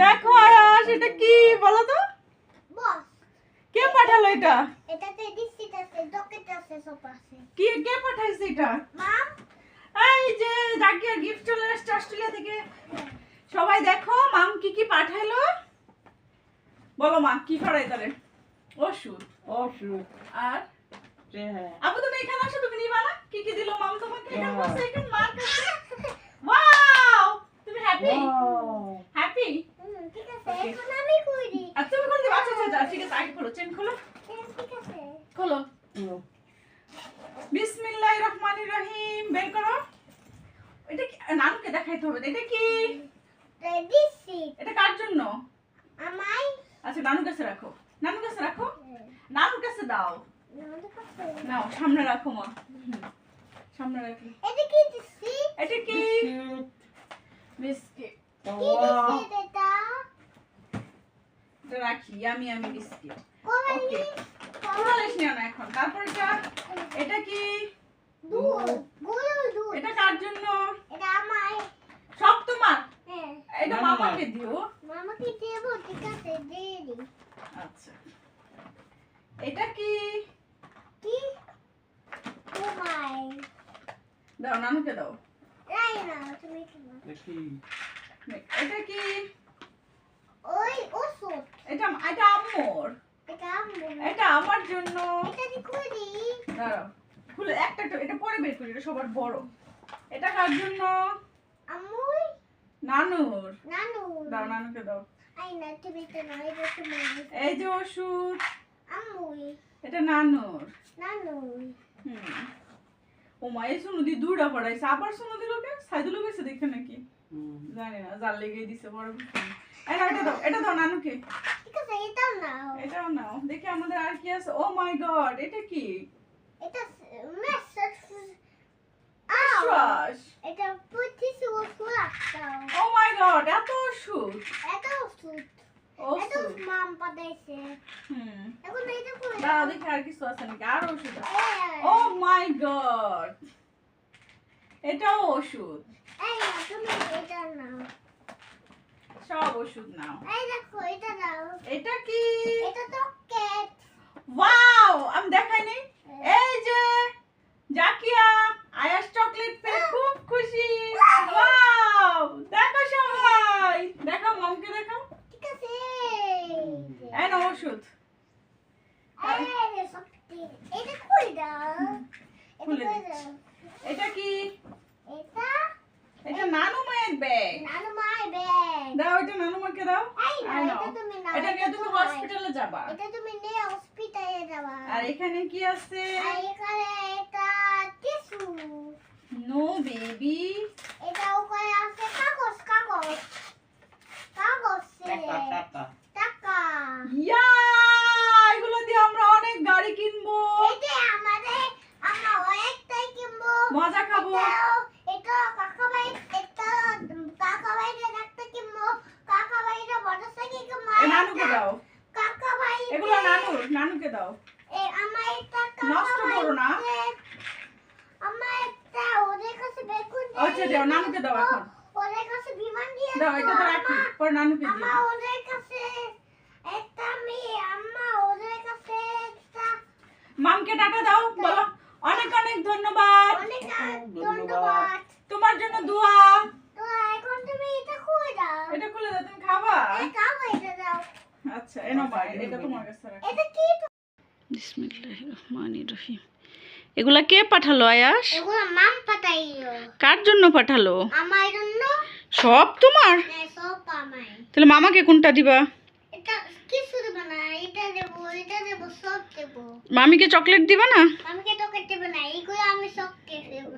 দেখো আয়াস এটা কি বলো তো। কে পাঠালো এটা? এটাতে ডিসিট আছে ডকেট আছে সব আছে। কি কে পাঠাইছে এটা? মাম? এই যে জাকিয়া গিফট চলে আসছে অস্ট্রেলিয়া থেকে। সবাই দেখো মাম কি কি পাঠাইলো বলো মা কি করাই তারে ওষুধ অসুখ আর? হ্যাঁ। আপু তুমি এখানে আসো তুমি নিবা না? কি কি দিলো মাম তোমাকে? Wow. বসে এখানে মার কাছে। ওয়াও তুমি হ্যাপি ঠিক আছে এখন আমি করি। আর তুমি কোন দিবা আচ্ছা আচ্ছা ঠিক আছে আগে খোলো চেন খোলো। হ্যাঁ, ঠিক আছে। খোলো। বিসমিল্লাহির রহমানির রহিম বের করো। এটা কি? নানুকে দেখাইতে হবে এটা কি? এটা কার জন্য? আমাই আচ্ছা নানুর কাছে রাখো। নানুর কাছে রাখো। নানুর কাছে দাও। নাও সামনে রাখো মা। সামনে রাখো। এটা কি এটা কি বিস্কিট কি ডিসিট এটা আমি আমি বিস্কিট। ওকে কোরালিস নিও না এখন। তারপর এটা এটা কি? দুধ। এটা কার জন্য? এটা আমাই সব তোমার হ্যাঁ। এটা না, না, না। মামাকে দিও। মামাকে দেব ঠিক আছে দিয়ে দি আচ্ছা। এটা কি? কি? তোমাই দাও নানুকে দাও। না তুমি কি এটা কি? এটা এটা আম্মুর এটা আমার। জন্য। এটা দি করি দাঁড়াও খুলে একটা একটা- এটা পরে বের করি এটা সবার বড়। এটা কার জন্য? আমুই নানুর। নানু দাও নানুকে দাও। আই না তুমি তো না এটা তুমি এই যে ওষুধ। আমুই এটা নানুর। নানু হুম। ও মা এই শুনু দি দুইটা পড়াইছে। আবার শুনু দিল কে সাইদুল গেছে দেখে নাকি? জানি না জাল লেগে দিছে বড় নাও, এটা দাও এটা দাও নানুকে। এটা নাও। এটাও নাও দেখি আমাদের আর কি আছে। ও মাই গড এটা কি? এটা মেসেজ শ্বাস এটা পঁচিশ ওষুধ ও মাই গড এত ওষুধ এটা? ওষুধ এটা এটা এটাও ওষুধ এই না, তুমি এটা নাও সব ওষুধ নাও। এই দেখো এটা নাও এটা কি? এটা তো কেক ওয়াও আমি দেখাইনি। এই যে জাকিয়া আয়াস চকলেট পেয়ে খুব খুশি। ওয়াও দেখো সবাই। দেখো মমকে দেখো ঠিক আছে। এই না ওষুধ। এটা খুলে দাও। খুলে খুলে দিচ্ছি। দাও। এটা কি? এটা এটা নানু মায়ের ব্যাগ নানু দাও এটা নানুমাকে দাও। না এটা নিয়ে তুমি হসপিটালে যাবা। এটা তুমি নিয়ে হসপিটালে যাবা। আর এখানে কি আছে? এখানে এটা টিস্যু নো বেবি এটা ওখানে আছে কাগজ কাগজ টাকা টাকা টাকা ইয়া এগুলো দিয়ে আমরা অনেক গাড়ি কিনবো এটা আমাদের আমরা অনেকটাই কিনবো মজা খাব এটাও এটা কাকা ভাই এটা কাকা ভাইরা একটা কিনবো কাকা ভাইরা মোটরসাইকেল কিনবো এ নানুকে দাও। কাকা ভাই এগুলো নানুর নানুকে দাও। এ আমার একটা কাকা নষ্ট করো না। আমার একটা ওদের কাছে বেগুন আচ্ছা দাও নানুকে দাও এখন। ওদের কাছে বিমান দিয়ে দাও এটা তো রাখি পরে নানুকে দিও। ওদের কাছে একটা আম্মা ওদের কাছে একটা মামকে টাটা দাও বলো। অনেক অনেক ধন্যবাদ। অনেক ধন্যবাদ। তোমার জন্য দোয়া। এখন তুমি এটা খুলে দাও। এটা খুলে দাও তুমি খাবা। খাব এটা আচ্ছা এনো ভাই এটা তোমার কাছে রাখো। এটা কি বিসমিল্লাহির রহমানির রহিম। এগুলা কে পাঠালো আয়াস? এগুলো মাম পাঠাইলো। কার জন্য পাঠালো? আমার জন্য? সব তোমার? হ্যাঁ, সব আমায়। তাহলে মামাকে কোনটা দিবা? এটা কিছু দেবো না এটা দেবো এটা দেবো সব দেবো। মামিকে চকলেট দিবা না? আমাকে টকেট দেবো না এইগুলো আমি সব দেবো